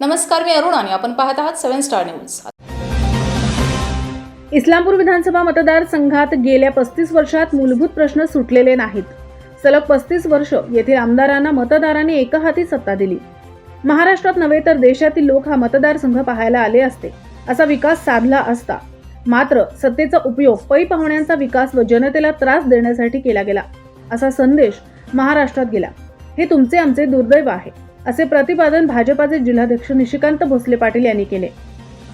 नमस्कार मी अरुण आणि आपण पाहत आहात सेव्हन स्टार न्यूज. इस्लामपूर विधानसभा मतदारसंघात गेल्या पस्तीस वर्षात मूलभूत प्रश्न सुटलेले नाहीत. सलग पस्तीस वर्ष येथील आमदारांना मतदारांनी एकहाती सत्ता दिली. महाराष्ट्रात नव्हे तर देशातील लोक हा मतदारसंघ पाहायला आले असते असा विकास साधला असता. मात्र सत्तेचा उपयोग पै पाहुण्यांचा विकास व जनतेला त्रास देण्यासाठी केला गेला असा संदेश महाराष्ट्रात गेला. हे तुमचे आमचे दुर्दैव आहे. असे प्रतिपादन भाजपाचे जिल्हाध्यक्ष निशिकांत भोसले पाटील यांनी केले.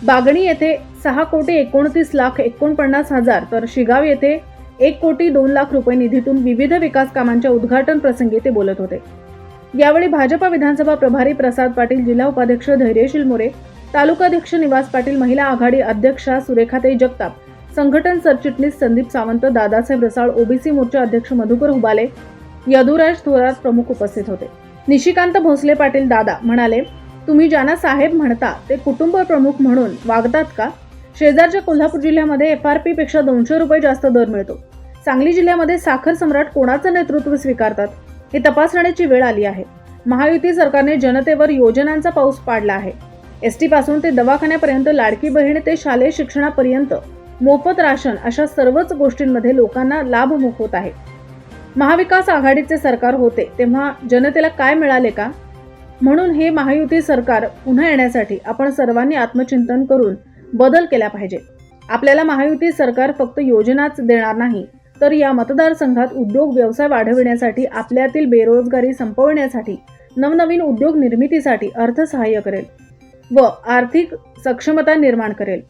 बागणी येथे सहा कोटी एकोणतीस लाख एकोणपन्नास हजार तर शिगाव येथे एक कोटी दोन लाख रुपये निधीतून विविध विकास कामांच्या उद्घाटन प्रसंगी ते बोलत होते. यावेळी भाजपा विधानसभा प्रभारी प्रसाद पाटील जिल्हा उपाध्यक्ष धैर्यशील मोरे तालुकाध्यक्ष निवास पाटील महिला आघाडी अध्यक्षा सुरेखाताई जगताप संघटन सरचिटणीस संदीप सावंत दादासाहेब रसाळ ओबीसी मोर्चा अध्यक्ष मधुकर हुबाले यदुराज थोरात प्रमुख उपस्थित होते. निशिकांत भोसले पाटील दादा म्हणाले तुम्ही ज्यांना साहेब म्हणता ते कुटुंब प्रमुख म्हणून वागतात का? शेजारच्या कोल्हापूर जिल्ह्यामध्ये एफ आर पी पेक्षा दोनशे रुपये जास्त दर मिळतो. सांगली जिल्ह्यामध्ये साखर सम्राट कोणाचं नेतृत्व स्वीकारतात? हे तपासण्याची वेळ आली आहे. महायुती सरकारने जनतेवर योजनांचा पाऊस पाडला आहे. एस टी पासून ते दवाखान्यापर्यंत लाडकी बहीण ते शालेय शिक्षणापर्यंत मोफत राशन अशा सर्वच गोष्टींमध्ये लोकांना लाभ होत आहे. महाविकास आघाडीचे सरकार होते तेव्हा जनतेला काय मिळाले का? म्हणून हे महायुती सरकार पुन्हा येण्यासाठी आपण सर्वांनी आत्मचिंतन करून बदल केला पाहिजे. आपल्याला महायुती सरकार फक्त योजनाच देणार नाही तर या मतदारसंघात उद्योग व्यवसाय वाढविण्यासाठी आपल्यातील बेरोजगारी संपवण्यासाठी नवनवीन उद्योग निर्मितीसाठी अर्थसहाय्य करेल व आर्थिक सक्षमता निर्माण करेल.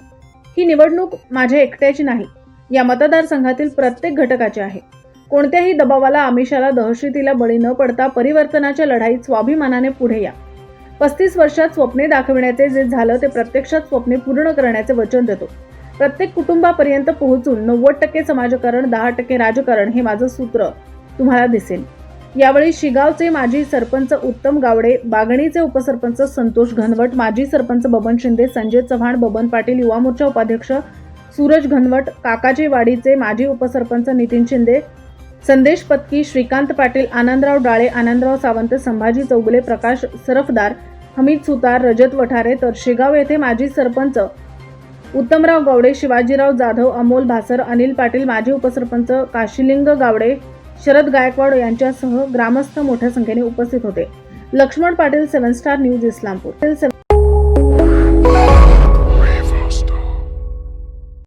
ही निवडणूक माझ्या एकट्याची नाही या मतदारसंघातील प्रत्येक घटकाची आहे. कोणत्याही दबावाला आमिषाला दहशतीला बळी न पडता परिवर्तनाच्या लढाईत स्वाभिमानाने पुढे या. पस्तीस वर्षात स्वप्ने दाखविण्याचे जे झालं ते प्रत्यक्षात स्वप्ने पूर्ण करण्याचे वचन देतो. प्रत्येक कुटुंबापर्यंत पोहोचून नव्वद टक्के समाजकारण दहा टक्के राजकारण हे माझं सूत्र तुम्हाला दिसेल. यावेळी शिगावचे माजी सरपंच उत्तम गावडे बागणीचे उपसरपंच संतोष घनवट माजी सरपंच बबन शिंदे संजय चव्हाण बबन पाटील युवा मोर्चा उपाध्यक्ष सूरज घनवट काकाजी वाडीचे माजी उपसरपंच नितीन शिंदे संदेश पत्की श्रीकांत पाटील आनंदराव डाळे आनंदराव सावंत संभाजी चौगुले प्रकाश सरफदार हमीद सुतार रजत वठारे तर शेगाव येथे माजी सरपंच उत्तमराव गावडे शिवाजीराव जाधव अमोल भासर अनिल पाटील माजी उपसरपंच काशिलिंग गावडे शरद गायकवाड यांच्यासह ग्रामस्थ मोठ्या संख्येने उपस्थित होते. Laxman Patil seven star news Islampur.